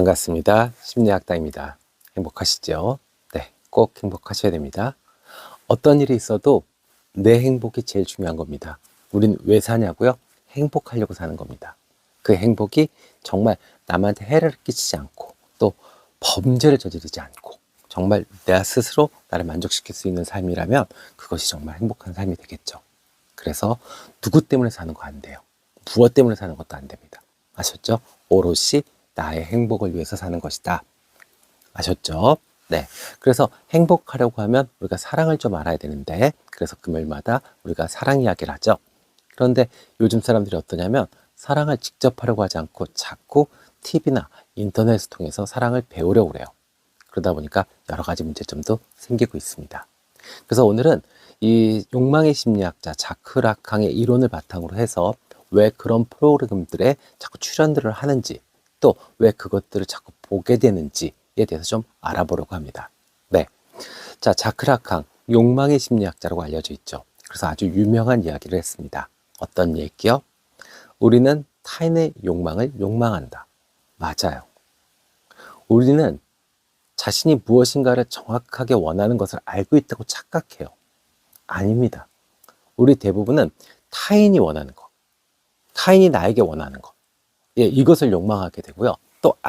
반갑습니다. 심리학당입니다. 행복하시죠? 네, 꼭 행복하셔야 됩니다. 어떤 일이 있어도 내 행복이 제일 중요한 겁니다. 우린 왜 사냐고요? 행복하려고 사는 겁니다. 그 행복이 정말 남한테 해를 끼치지 않고 또 범죄를 저지르지 않고 정말 내 스스로 나를 만족시킬 수 있는 삶이라면 그것이 정말 행복한 삶이 되겠죠. 그래서 누구 때문에 사는 거 안 돼요. 무엇 때문에 사는 것도 안 됩니다. 아셨죠? 오롯이 나의 행복을 위해서 사는 것이다. 아셨죠? 네. 그래서 행복하려고 하면 우리가 사랑을 좀 알아야 되는데, 그래서 금요일마다 우리가 사랑 이야기를 하죠. 그런데 요즘 사람들이 어떠냐면, 사랑을 직접 하려고 하지 않고 자꾸 TV나 인터넷을 통해서 사랑을 배우려고 그래요. 그러다 보니까 여러 가지 문제점도 생기고 있습니다. 그래서 오늘은 이 욕망의 심리학자 자크 라캉의 이론을 바탕으로 해서 왜 그런 프로그램들에 자꾸 출연들을 하는지 또 왜 그것들을 자꾸 보게 되는지에 대해서 좀 알아보려고 합니다. 네. 자, 자크 라캉 욕망의 심리학자라고 알려져 있죠. 그래서 아주 유명한 이야기를 했습니다. 어떤 얘기요? 우리는 타인의 욕망을 욕망한다. 맞아요. 우리는 자신이 무엇인가를 정확하게 원하는 것을 알고 있다고 착각해요. 아닙니다. 우리 대부분은 타인이 원하는 것, 타인이 나에게 원하는 것, 예, 이것을 욕망하게 되고요. 또